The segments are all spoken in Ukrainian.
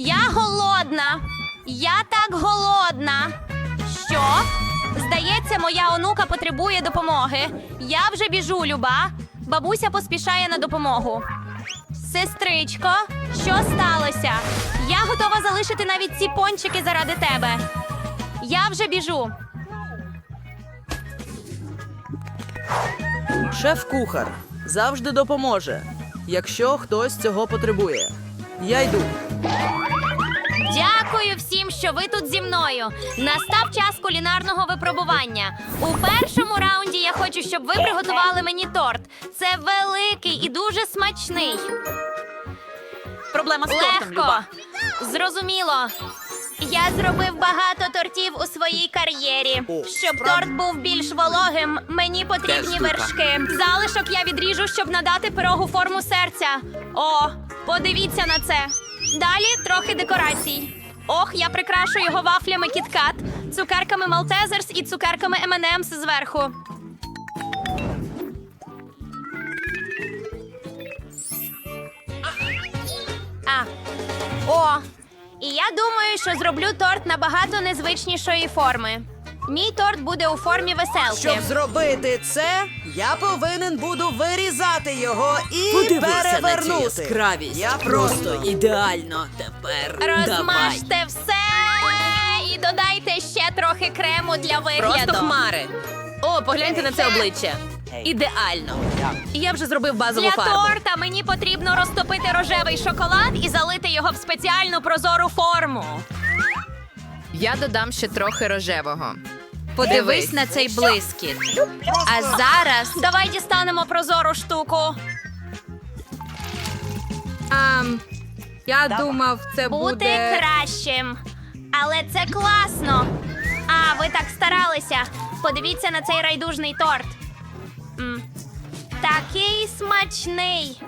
Я голодна. Я так голодна. Що? Здається, моя онука потребує допомоги. Я вже біжу, люба. Бабуся поспішає на допомогу. Сестричко, що сталося? Я готова залишити навіть ці пончики заради тебе. Я вже біжу. Шеф-кухар завжди допоможе, якщо хтось цього потребує. Я йду. Дякую всім, що ви тут зі мною. Настав час кулінарного випробування. У першому раунді я хочу, щоб ви приготували мені торт. Це великий і дуже смачний. Проблема з Легко. Зрозуміло. Я зробив багато тортів у своїй кар'єрі. Щоб торт був більш вологим, мені потрібні вершки. Залишок я відріжу, щоб надати пирогу форму серця. О, подивіться на це. Далі трохи декорацій. Ох, я прикрашу його вафлями кіткат, цукерками Малтезерс і цукерками M&M's зверху. А. О, і я думаю, що зроблю торт набагато незвичнішої форми. Мій торт буде у формі веселки. Щоб зробити це, я повинен буду вирізати його і Подивися на цю перевернути. яскравість. Я просто просто ідеально. Тепер давай. Розмажте трохи крему для вигляду. Просто хмари. О, погляньте на це обличчя. Ідеально. Я вже зробив базову Для фарбу. торта мені потрібно розтопити рожевий шоколад і залити його в спеціальну прозору форму. Я додам ще трохи рожевого. Подивись на цей блискіт. А зараз Давай дістанемо прозору штуку. ам, я думав, це Бути буде. кращим. Але це класно. Ви так старалися. Подивіться на цей райдужний торт. М. Такий смачний.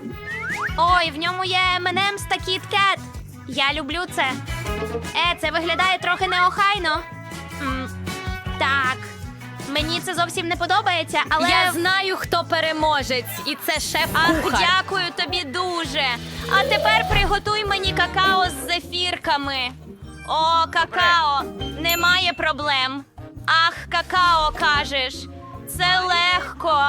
Ой, в ньому є M&M's та Kat. Я люблю це. Е, це виглядає трохи неохайно. М. Так. Мені це зовсім не подобається, але. Я знаю, хто переможець, і це шеф Ах, кухар. дякую тобі дуже. А тепер приготуй мені какао з зефірками. О, какао, немає проблем. Ах, какао кажеш. Це легко.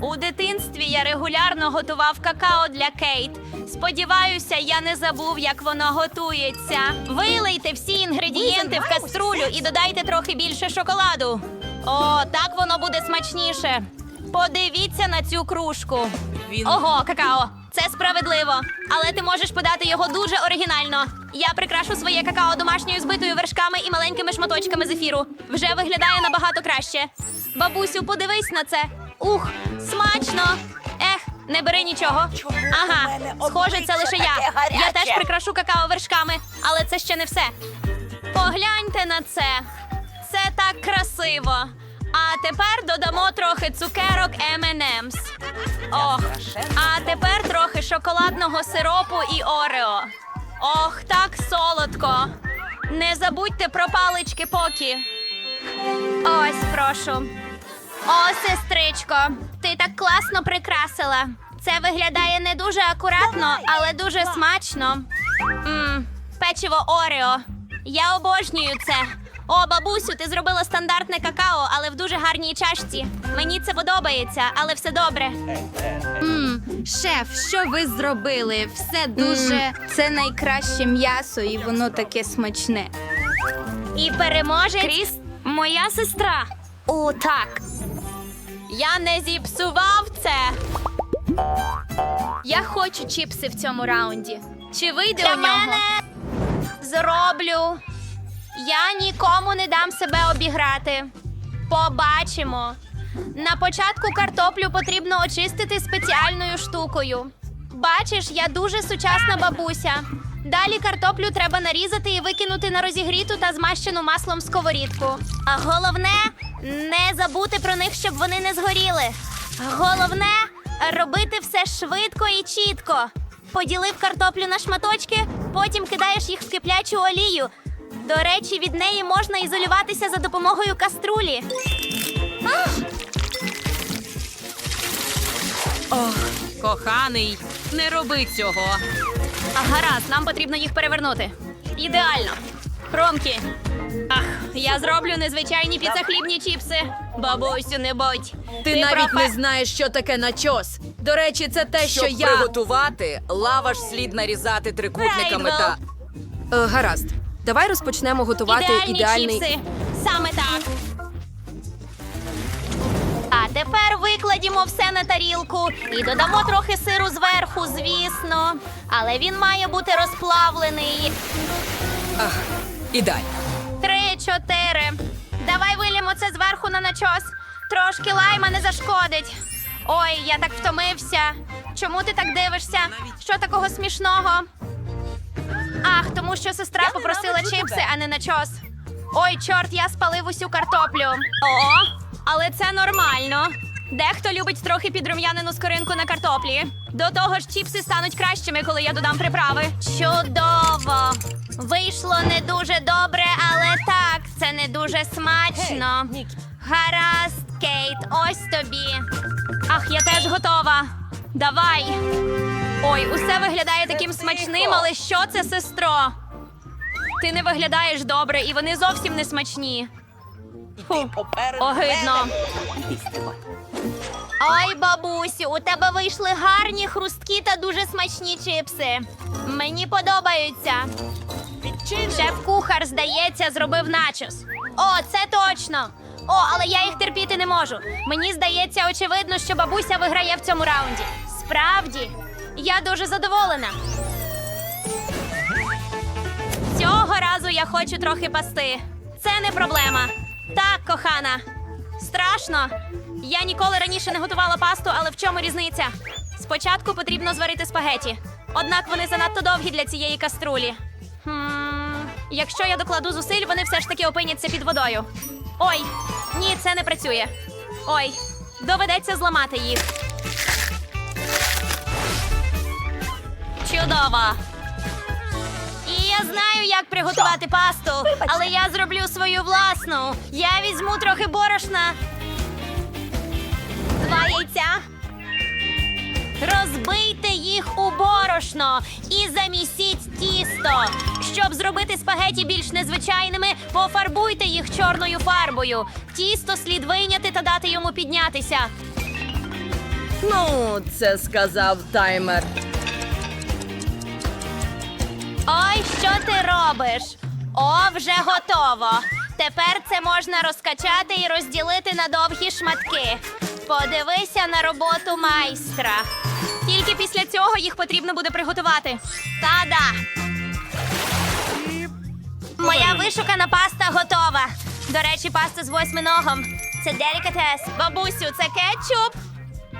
У дитинстві я регулярно готував какао для Кейт. Сподіваюся, я не забув, як воно готується. Вилийте всі інгредієнти в каструлю і додайте трохи більше шоколаду. О, так воно буде смачніше. Подивіться на цю кружку. Ого, какао, це справедливо. Але ти можеш подати його дуже оригінально. Я прикрашу своє какао домашньою збитою вершками і маленькими шматочками зефіру. Вже виглядає набагато краще. Бабусю, подивись на це. Ух, смачно. Ех, не бери нічого. Ага, схоже, це лише я. Я теж прикрашу какао вершками, але це ще не все. Погляньте на це. Це так красиво. А тепер додамо трохи цукерок M&M's. Ох, а тепер трохи шоколадного сиропу і Орео. Ох, так солодко. Не забудьте про палички покі. Ось, прошу. О, сестричко, ти так класно прикрасила. Це виглядає не дуже акуратно, але дуже смачно. Мм, печиво Орео. Я обожнюю це. О, бабусю, ти зробила стандартне какао, але в дуже гарній чашці. Мені це подобається, але все добре. М, шеф, що ви зробили? Все дуже. Це найкраще м'ясо, і воно таке смачне. І переможе Кріс, моя сестра. О, так. Я не зіпсував це. Я хочу чіпси в цьому раунді. Чи вийде Для у нього? мене зроблю. Я нікому не дам себе обіграти. Побачимо. На початку картоплю потрібно очистити спеціальною штукою. Бачиш, я дуже сучасна бабуся. Далі картоплю треба нарізати і викинути на розігріту та змащену маслом сковорідку. А головне не забути про них, щоб вони не згоріли. Головне робити все швидко і чітко. Поділив картоплю на шматочки, потім кидаєш їх в киплячу олію. До речі, від неї можна ізолюватися за допомогою каструлі. Ох, Коханий, не роби цього. А гаразд, нам потрібно їх перевернути. Ідеально. Хромкі. Ах, я зроблю незвичайні піцахлібні чіпси. Бабусю, не будь. Ти, навіть профе- не знаєш, що таке начос. До речі, це те, що Щоб я. приготувати, лаваш слід нарізати трикутниками та. Е, гаразд. Давай розпочнемо готувати Ідеальні ідеальний. чіпси. Саме так. А тепер викладімо все на тарілку і додамо трохи сиру зверху, звісно. Але він має бути розплавлений. Ах, Ідеально. Три, чотири. Давай вилімо це зверху на начос. Трошки лайма не зашкодить. Ой, я так втомився. Чому ти так дивишся? Що такого смішного? Тому що сестра попросила чипси, а не начос. Ой, чорт, я спалив усю картоплю. О, але це нормально. Дехто любить трохи підрум'янену скоринку на картоплі. До того ж, чіпси стануть кращими, коли я додам приправи. Чудово! Вийшло не дуже добре, але так, це не дуже смачно. Гаразд, Кейт, ось тобі. Ах, я теж готова. Давай. Ой, усе виглядає таким смачним, але що це, сестро? Ти не виглядаєш добре, і вони зовсім не смачні. Фу, огидно. Ой, бабусю, у тебе вийшли гарні, хрусткі та дуже смачні чипси. Мені подобаються. Шеф-кухар, здається, зробив начос. О, це точно. О, але я їх терпіти не можу. Мені здається, очевидно, що бабуся виграє в цьому раунді. Справді, я дуже задоволена. Цього разу я хочу трохи пасти. Це не проблема. Так, кохана. Страшно. Я ніколи раніше не готувала пасту, але в чому різниця? Спочатку потрібно зварити спагеті. Однак вони занадто довгі для цієї каструлі. Хм, якщо я докладу зусиль, вони все ж таки опиняться під водою. Ой, ні, це не працює. Ой, доведеться зламати їх. Чудово. І я знаю, як приготувати пасту, але я зроблю свою власну. Я візьму трохи борошна. Два яйця. Розбийте їх у борошно і замісіть тісто. Щоб зробити спагеті більш незвичайними, пофарбуйте їх чорною фарбою. Тісто слід вийняти та дати йому піднятися. Ну, це сказав таймер. Ой, що ти робиш? О, вже готово. Тепер це можна розкачати і розділити на довгі шматки. Подивися на роботу майстра. Тільки після цього їх потрібно буде приготувати. Та-да! Моя вишукана паста готова. До речі, паста з восьминогом. Це делікатес. Бабусю, це кетчуп.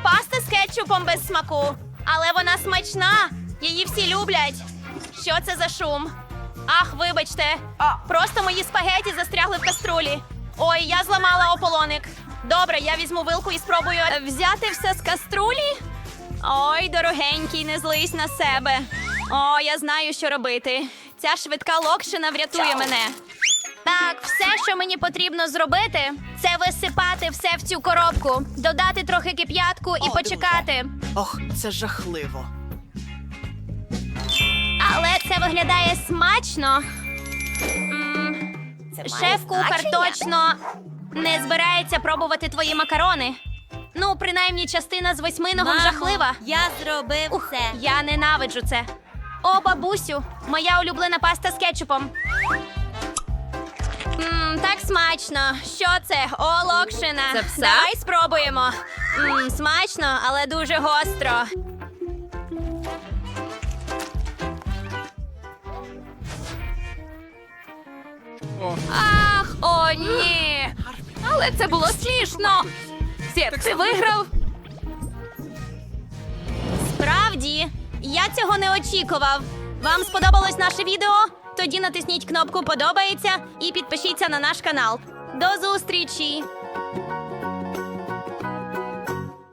Паста з кетчупом без смаку. Але вона смачна. Її всі люблять. Що це за шум? Ах, вибачте. Просто мої спагеті застрягли в каструлі. Ой, я зламала ополоник. Добре, я візьму вилку і спробую е, взяти все з каструлі. Ой, дорогенький, не злись на себе. О, я знаю, що робити. Ця швидка локшина врятує мене. Так, все, що мені потрібно зробити, це висипати все в цю коробку, додати трохи кип'ятку і почекати. Ох, це жахливо. Але це виглядає смачно. М, Шеф-кухар точно не збирається пробувати твої макарони. Ну, принаймні, частина з восьминого жахлива. Я зробив Ух, це. я ненавиджу це. О, бабусю, моя улюблена паста з кетчупом. Мм, так смачно. Що це? О, локшина. Це все? Давай спробуємо. Мм, смачно, але дуже гостро. Ах, о, ні. Але це було смішно. Сєп, ти виграв. Справді, я цього не очікував. Вам сподобалось наше відео? Тоді натисніть кнопку Подобається і підпишіться на наш канал. До зустрічі!